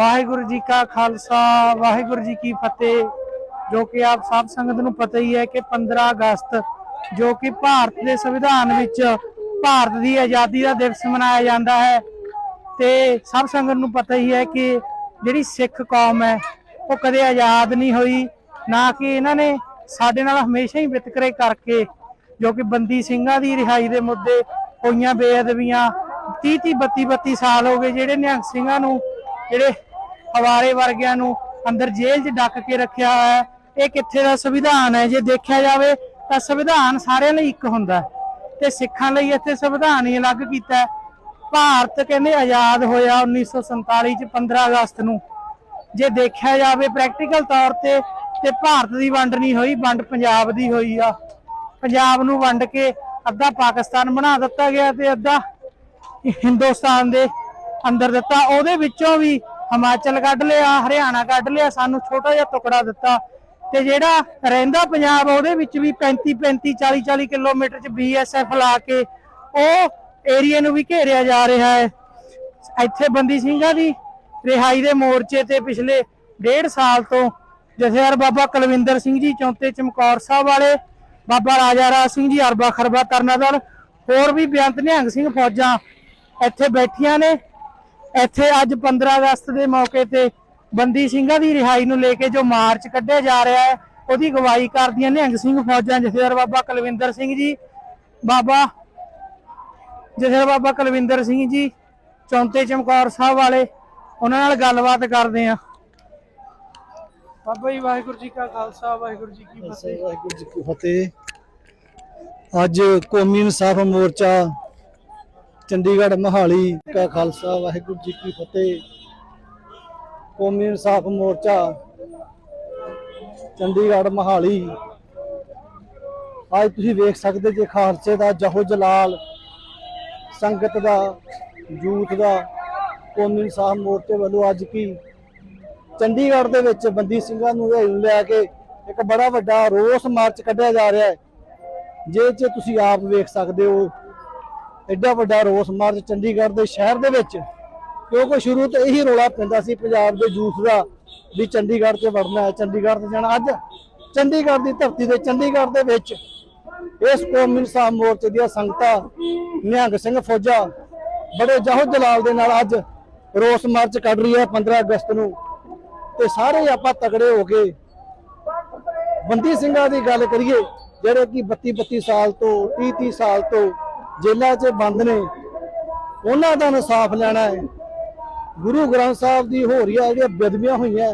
ਵਾਹਿਗੁਰੂ ਜੀ ਕਾ ਖਾਲਸਾ, ਵਾਹਿਗੁਰੂ ਜੀ ਕੀ ਫਤਿਹ। ਜੋ ਕਿ ਆਪ ਸਭ ਸੰਗਤ ਨੂੰ ਪਤਾ ਹੀ ਹੈ ਕਿ 15 ਅਗਸਤ, ਜੋ ਕਿ ਭਾਰਤ ਦੇ ਸੰਵਿਧਾਨ ਵਿੱਚ ਭਾਰਤ ਦੀ ਆਜ਼ਾਦੀ ਦਾ ਦਿਵਸ ਮਨਾਇਆ ਜਾਂਦਾ ਹੈ। ਤੇ ਸਭ ਸੰਗਤ ਨੂੰ ਪਤਾ ਹੀ ਹੈ ਕਿ ਜਿਹੜੀ ਸਿੱਖ ਕੌਮ ਹੈ, ਉਹ ਕਦੇ ਆਜ਼ਾਦ ਨਹੀਂ ਹੋਈ। ਨਾ ਕਿ ਇਹਨਾਂ ਨੇ ਸਾਡੇ ਨਾਲ ਹਮੇਸ਼ਾ ਹੀ ਵਿਤਕਰੇ ਕਰਕੇ, ਜੋ ਕਿ ਬੰਦੀ ਸਿੰਘਾਂ ਦੀ ਰਿਹਾਈ ਦੇ ਮੁੱਦੇ ਹੋਈਆਂ ਬੇਅਦਬੀਆਂ 30 30 32 32 ਸਾਲ ਹੋ ਗਏ ਜਿਹੜੇ ਨਿਹੰਗ ਸਿੰਘਾਂ ਨੂੰ, ਜਿਹੜੇ ਹਵਾਰੇ ਵਰਗਿਆਂ ਨੂੰ ਅੰਦਰ ਜੇਲ੍ਹ 'ਚ ਡੱਕ ਕੇ ਰੱਖਿਆ ਹੋਇਆ ਹੈ। ਇਹ ਕਿੱਥੇ ਦਾ ਸੰਵਿਧਾਨ ਹੈ? ਜੇ ਦੇਖਿਆ ਜਾਵੇ ਤਾਂ ਸੰਵਿਧਾਨ ਸਾਰਿਆਂ ਲਈ ਇੱਕ ਹੁੰਦਾ ਤੇ ਸਿੱਖਾਂ ਲਈ ਇੱਥੇ ਸੰਵਿਧਾਨ ਹੀ ਅਲੱਗ ਕੀਤਾ ਭਾਰਤ ਕਹਿੰਦੇ ਆਜ਼ਾਦ ਹੋਇਆ 1947 ਚ 15 ਅਗਸਤ ਨੂੰ। ਜੇ ਦੇਖਿਆ ਜਾਵੇ ਪ੍ਰੈਕਟੀਕਲ ਤੌਰ ਤੇ ਤੇ ਭਾਰਤ ਦੀ ਵੰਡ ਨਹੀਂ ਹੋਈ, ਵੰਡ ਪੰਜਾਬ ਦੀ ਹੋਈ ਆ। ਪੰਜਾਬ ਨੂੰ ਵੰਡ ਕੇ ਅੱਧਾ ਪਾਕਿਸਤਾਨ ਬਣਾ ਦਿੱਤਾ ਗਿਆ ਤੇ ਅੱਧਾ ਹਿੰਦੁਸਤਾਨ ਦੇ ਅੰਦਰ ਦਿੱਤਾ। ਉਹਦੇ ਵਿੱਚੋਂ ਵੀ ਹਿਮਾਚਲ ਕੱਢ ਲਿਆ, ਹਰਿਆਣਾ ਕੱਢ ਲਿਆ, ਸਾਨੂੰ ਛੋਟਾ ਜਿਹਾ ਟੁਕੜਾ ਦਿੱਤਾ। ਤੇ ਜਿਹੜਾ ਰਹਿੰਦਾ ਪੰਜਾਬ, ਉਹਦੇ ਵਿੱਚ ਵੀ 35 35 40 40 ਕਿਲੋਮੀਟਰ ਚ ਬੀਐਸਐਫ ਲਾ ਕੇ ਉਹ ਏਰੀਆ ਨੂੰ ਵੀ ਘੇਰਿਆ ਜਾ ਰਿਹਾ ਹੈ। ਇੱਥੇ ਬੰਦੀ ਸਿੰਘਾਂ ਦੀ ਰਿਹਾਈ ਦੇ ਮੋਰਚੇ ਤੇ ਪਿਛਲੇ ਡੇਢ ਸਾਲ ਤੋਂ ਜਥੇਦਾਰ ਬਾਬਾ ਕੁਲਵਿੰਦਰ ਸਿੰਘ ਜੀ, ਚੌਂਤੇ ਚਮਕੌਰ ਸਾਹਿਬ ਵਾਲੇ, ਬਾਬਾ ਰਾਜਾ ਰਾਜ ਸਿੰਘ ਜੀ, ਅਰਬਾ ਖਰਬਾ ਤਰਨਾਦਲ ਹੋਰ ਵੀ ਬੇਅੰਤ ਨਿਹੰਗ ਸਿੰਘ ਫੌਜਾਂ ਇੱਥੇ ਬੈਠੀਆਂ ਨੇ। ਇੱਥੇ ਅੱਜ 15 ਅਗਸਤ ਦੇ ਮੌਕੇ ਤੇ ਬੰਦੀ ਸਿੰਘਾਂ ਦੀ ਰਿਹਾਈ ਨੂੰ ਲੈ ਕੇ ਜੋ ਮਾਰਚ ਕੱਢਿਆ ਜਾ ਰਿਹਾ ਹੈ ਉਹਦੀ ਅਗਵਾਈ ਕਰਦੀਆਂ ਨਿਹੰਗ ਸਿੰਘ ਫੌਜਾਂ ਜਥੇਦਾਰ ਬਾਬਾ ਕੁਲਵਿੰਦਰ ਸਿੰਘ ਜੀ। ਬਾਬਾ ਜਥੇਦਾਰ ਬਾਬਾ ਕੁਲਵਿੰਦਰ ਸਿੰਘ ਜੀ ਚੌਂਤੇ ਚਮਕੌਰ ਸਾਹਿਬ ਵਾਲੇ ਉਹਨਾਂ ਨਾਲ ਗੱਲਬਾਤ ਕਰਦੇ ਆ ਬਾਬਾ ਜੀ ਵਾਹਿਗੁਰੂ ਜੀ ਕਾ ਖਾਲਸਾ ਵਾਹਿਗੁਰੂ ਜੀ ਕੀ ਫਤਿਹ। ਵਾਹਿਗੁਰੂ ਜੀ ਕੀ ਫਤਿਹ। ਅੱਜ ਕੌਮੀ ਇਨਸਾਫ ਮੋਰਚਾ ਚੰਡੀਗੜ੍ਹ ਮਹਾਲੀ ਕਾ ਖਾਲਸਾ, ਵਾਹਿਗੁਰੂ ਜੀ ਕੀ ਫਤਿਹ। ਕੌਮੀ ਇਨਸਾਫ ਮੋਰਚਾ, ਚੰਡੀਗੜ੍ਹ ਮਹਾਲੀ। ਅੱਜ ਤੁਸੀਂ ਵੇਖ ਸਕਦੇ ਜੇ ਖਾਲਸੇ ਦਾ ਜਹੋ ਜਲਾਲ, ਸੰਗਤ ਦਾ ਯੂਥ ਦਾ, ਕੌਮੀ ਇਨਸਾਫ ਮੋਰਚੇ ਵੱਲੋਂ ਅੱਜ ਕੀ? ਚੰਡੀਗੜ੍ਹ ਦੇ ਵਿੱਚ ਬੰਦੀ ਸਿੰਘਾਂ ਨੂੰ ਨੂੰ ਲੈ ਕੇ ਇੱਕ ਬੜਾ ਵੱਡਾ ਰੋਸ ਮਾਰਚ ਕੱਢਿਆ ਜਾ ਰਿਹਾ ਹੈ। ਜੇ ਚ ਤੁਸੀਂ ਆਪ ਵੇਖ ਸਕਦੇ ਹੋ ਐਡਾ ਵੱਡਾ ਰੋਸ ਮਾਰਚ ਚੰਡੀਗੜ੍ਹ ਦੇ ਸ਼ਹਿਰ ਦੇ ਵਿੱਚ, ਕਿਉਂਕਿ ਸ਼ੁਰੂ ਤੋਂ ਇਹੀ ਰੋਲਾ ਪੈਂਦਾ ਸੀ ਪੰਜਾਬ ਦੇ ਯੂਥ ਦਾ ਵੀ ਚੰਡੀਗੜ੍ਹ 'ਚ ਵੜਨਾ ਹੈ, ਚੰਡੀਗੜ੍ਹ 'ਤੇ ਜਾਣਾ। ਅੱਜ ਚੰਡੀਗੜ੍ਹ ਦੀ ਧਰਤੀ ਤੇ ਚੰਡੀਗੜ੍ਹ ਦੇ ਵਿੱਚ ਇਸ ਕੌਮੀ ਇਨਸਾਫ ਮੋਰਚੇ ਦੀਆਂ ਸੰਗਤਾਂ, ਨਿਹੰਗ ਸਿੰਘ ਫੌਜਾ, ਬੜੇ ਜਹੋ ਜਲਾਲ ਦੇ ਨਾਲ ਅੱਜ ਰੋਸ ਮਾਰਚ ਕੱਢ ਰਹੀ ਹੈ 15 ਅਗਸਤ ਨੂੰ। ਤੇ ਸਾਰੇ ਆਪਾਂ ਤਗੜੇ ਹੋ ਕੇ ਬੰਦੀ ਸਿੰਘਾਂ ਦੀ ਗੱਲ ਕਰੀਏ, ਜਿਹੜੇ ਕਿ 32 32 ਸਾਲ ਤੋਂ 30 30 ਸਾਲ ਤੋਂ ਜੇਲ੍ਹਾਂ 'ਚ ਬੰਦ ਨੇ, ਉਹਨਾਂ ਦਾ ਇਨਸਾਫ ਲੈਣਾ ਹੈ। ਗੁਰੂ ਗ੍ਰੰਥ ਸਾਹਿਬ ਦੀ ਹੋ ਰਹੀ ਹੈ ਜਿਹੜੀਆਂ ਬੇਦਬੀਆਂ ਹੋਈਆਂ,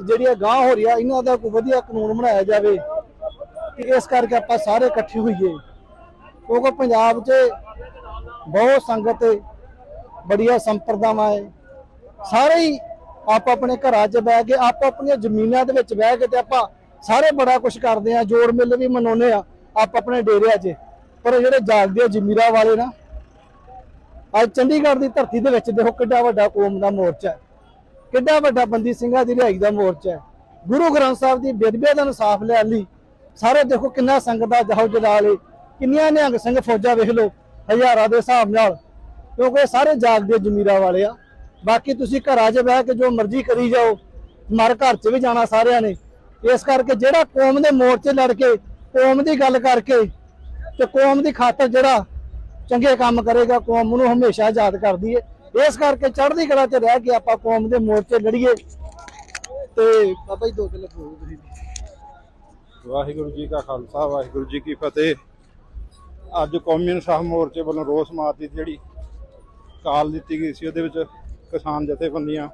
ਜਿਹੜੀਆਂ ਗਾਂ ਹੋ ਰਹੀਆਂ, ਇਹਨਾਂ ਦਾ ਕੋਈ ਵਧੀਆ ਕਾਨੂੰਨ ਬਣਾਇਆ ਜਾਵੇ ਤੇ ਇਸ ਕਰਕੇ ਆਪਾਂ ਸਾਰੇ ਇਕੱਠੇ ਹੋਈਏ। ਕਿਉਂਕਿ ਪੰਜਾਬ 'ਚ ਬਹੁਤ ਸੰਗਤ ਹੈ, ਬੜੀਆਂ ਸੰਪਰਦਾਵਾਂ ਹੈ। ਸਾਰੇ ਹੀ ਆਪ ਆਪਣੇ ਘਰਾਂ 'ਚ ਬਹਿ ਕੇ, ਆਪ ਆਪਣੀਆਂ ਜ਼ਮੀਨਾਂ ਦੇ ਵਿੱਚ ਬਹਿ ਕੇ ਤੇ ਆਪਾਂ ਸਾਰੇ ਬੜਾ ਕੁਝ ਕਰਦੇ ਆ ਜੋੜ ਮਿਲ ਵੀ ਮਨਾਉਂਦੇ ਆ ਆਪ ਆਪਣੇ ਡੇਰਿਆਂ 'ਚ। ਪਰ ਜਿਹੜੇ ਜਾਗਦੇ ਜ਼ਮੀਰਾ ਵਾਲੇ ਨਾ, ਅੱਜ ਚੰਡੀਗੜ੍ਹ ਦੀ ਧਰਤੀ ਦੇ ਵਿੱਚ ਦੇਖੋ ਕਿੱਡਾ ਵੱਡਾ ਕੌਮ ਦਾ ਮੋਰਚਾ ਹੈ। ਕਿੱਡਾ ਵੱਡਾ ਬੰਦੀ ਸਿੰਘਾਂ ਦੀ ਰਿਹਾਈ ਦਾ ਮੋਰਚਾ ਹੈ। ਗੁਰੂ ਗ੍ਰੰਥ ਸਾਹਿਬ ਦੀ ਬੇਦਬੀ ਦਾ ਇਨਸਾਫ ਲੈਣ ਲਈ ਸਾਰੇ ਦੇਖੋ ਕਿੰਨਾ ਸੰਗਤ ਦਾ ਜਹੋ ਜਲਾਲ ਹੈ ਕਿੰਨੀਆਂ ਨਿਹੰਗ ਸਿੰਘ ਫੌਜਾਂ ਵੇਖ ਲਓ, ਹਜ਼ਾਰਾਂ ਦੇ ਹਿਸਾਬ ਨਾਲ। ਕਿਉਂਕਿ ਸਾਰੇ ਜਾਗਦੇ ਜ਼ਮੀਰਾ ਵਾਲੇ ਆ। ਬਾਕੀ ਤੁਸੀਂ ਘਰਾਂ 'ਚ ਬਹਿ ਕੇ ਜੋ ਮਰਜ਼ੀ ਕਰੀ ਜਾਓ, ਮਰ ਘਰ 'ਚ ਵੀ ਜਾਣਾ ਸਾਰਿਆਂ ਨੇ। ਇਸ ਕਰਕੇ ਜਿਹੜਾ ਕੌਮ ਦੇ ਮੋਰਚੇ ਲੜ ਕੇ, ਕੌਮ ਦੀ ਗੱਲ ਕਰਕੇ ਤੇ ਕੌਮ ਦੀ ਖਾਤਰ ਜਿਹੜਾ ਚੰਗੇ ਕੰਮ ਕਰੇਗਾ, ਕੌਮ ਨੂੰ ਹਮੇਸ਼ਾ ਯਾਦ ਕਰਦੀ ਹੈ ਇਸ ਕਰਕੇ ਚੜ੍ਹਦੀ ਕਲਾ 'ਚ ਰਹਿ ਕੇ ਆਪਾਂ ਕੌਮ ਦੇ ਮੋਰਚੇ ਲੜੀਏ। ਤੇ ਬਾਬਾ ਜੀ, ਦੋ ਦਿਨ ਬੋਲੋ ਤੁਸੀਂ। ਵਾਹਿਗੁਰੂ ਜੀ ਕਾ ਖਾਲਸਾ, ਵਾਹਿਗੁਰੂ ਜੀ ਕੀ ਫਤਿਹ। ਅੱਜ ਕੌਮੀ ਇਨਸਾਫ ਮੋਰਚੇ ਵੱਲੋਂ ਰੋਸ ਮਾਰਚ ਦੀ ਜਿਹੜੀ ਕਾਲ ਦਿੱਤੀ ਗਈ ਸੀ, ਉਹਦੇ ਵਿੱਚ ਕਿਸਾਨ ਜਥੇਬੰਦੀਆਂ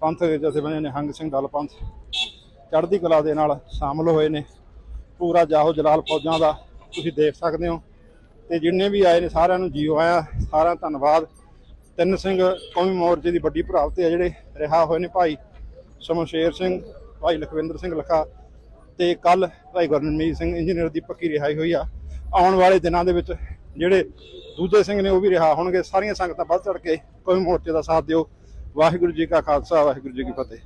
ਪੰਥਕ ਜਥੇਬੰਦੀਆਂ ਨਿਹੰਗ ਸਿੰਘ ਦਲ ਪੰਥ ਚੜ੍ਹਦੀ ਕਲਾ ਦੇ ਨਾਲ ਸ਼ਾਮਲ ਹੋਏ ਨੇ। ਪੂਰਾ ਜਾਹੋ ਜਲਾਲ ਫੌਜਾਂ ਦਾ ਤੁਸੀਂ ਦੇਖ ਸਕਦੇ ਹੋ। ਤੇ ਜਿੰਨੇ ਵੀ ਆਏ ਨੇ ਸਾਰਿਆਂ ਨੂੰ ਜੀਓ ਆਇਆ। ਸਾਰਾ ਧੰਨਵਾਦ। ਤਿੰਨ ਸਿੰਘ, ਕੌਮੀ ਮੋਰਚੇ ਦੀ ਵੱਡੀ ਪ੍ਰਾਪਤੀ ਆ ਜਿਹੜੇ ਰਿਹਾ ਹੋਏ ਨੇ ਭਾਈ ਸ਼ਮਸ਼ੇਰ ਸਿੰਘ, ਭਾਈ ਲਖਵਿੰਦਰ ਸਿੰਘ ਲਖਾ ਤੇ ਕੱਲ ਭਾਈ ਗੁਰਨਮੀਤ ਸਿੰਘ, ਇੰਜੀਨੀਅਰ ਦੀ ਪੱਕੀ ਰਿਹਾਈ ਹੋਈ ਆ। ਆਉਣ ਵਾਲੇ ਦਿਨਾਂ ਦੇ ਵਿੱਚ ਜਿਹੜੇ ਦੂਜੇ ਸਿੰਘ ਨੇ ਉਹ ਵੀ ਰਿਹਾ ਹੋਣਗੇ। ਸਾਰੀਆਂ ਸੰਗਤਾਂ ਵੱਧ ਚੜ ਕੇ ਕੌਮੀ ਮੋਰਚੇ ਦਾ ਸਾਥ ਦਿਓ। ਵਾਹਿਗੁਰੂ ਜੀ ਕਾ ਖਾਲਸਾ, ਵਾਹਿਗੁਰੂ ਜੀ ਕੀ ਫਤਿਹ।